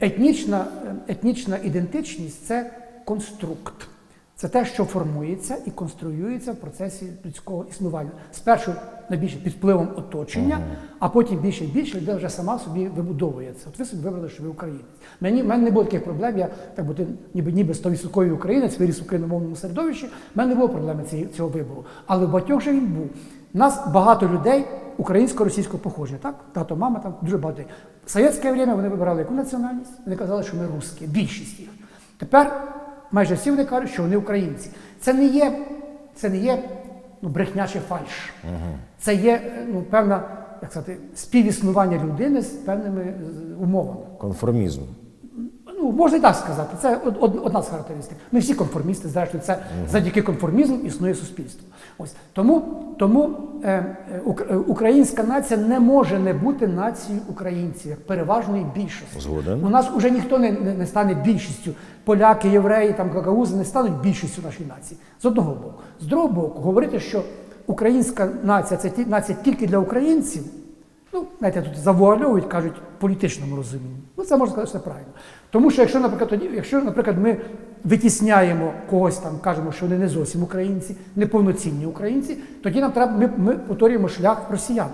етнічна, е, етнічна ідентичність це конструкт. Це те, що формується і конструюється в процесі людського існування. Спершу найбільше під впливом оточення, а потім більше і більше людина вже сама собі вибудовується. От ви собі вибрали, що ви українець. Мені в мене не було таких проблем. Я так бути ніби ніби 100% українець, виріс в україномовному середовищі. В мене не було проблеми цього вибору. Але в багатьох же він був. У нас багато людей українсько-російського походження, так? Тато, мама, там дуже багато. В совєтське время вони вибирали яку національність? Вони казали, що ми русські, більшість їх. Тепер майже всі вони кажуть, що вони українці. Це не є, це не є ну, брехня чи фальш. Це є ну, певна як сказати, співіснування людини з певними умовами. Конформізм. Можна і так сказати. Це од- од- одна з характеристик. Ми всі конформісти, зрештою, це завдяки конформізму існує суспільство. Ось тому, тому е, е, е, українська нація не може не бути нацією українців, як переважної більшості. Згоден. У нас вже ніхто не, не, не стане більшістю. Поляки, євреї, там гагаузи не стануть більшістю нашої нації. З одного боку. З другого боку, говорити, що українська нація це нація тільки для українців. Ну, знаєте, тут завуальовують, кажуть, в політичному розумінні. Ну, це можна сказати, що це правильно. Тому що якщо, наприклад, тоді, якщо, наприклад, ми витісняємо когось там, кажемо, що вони не зовсім українці, неповноцінні українці, тоді нам треба, ми, ми повторюємо шлях росіян.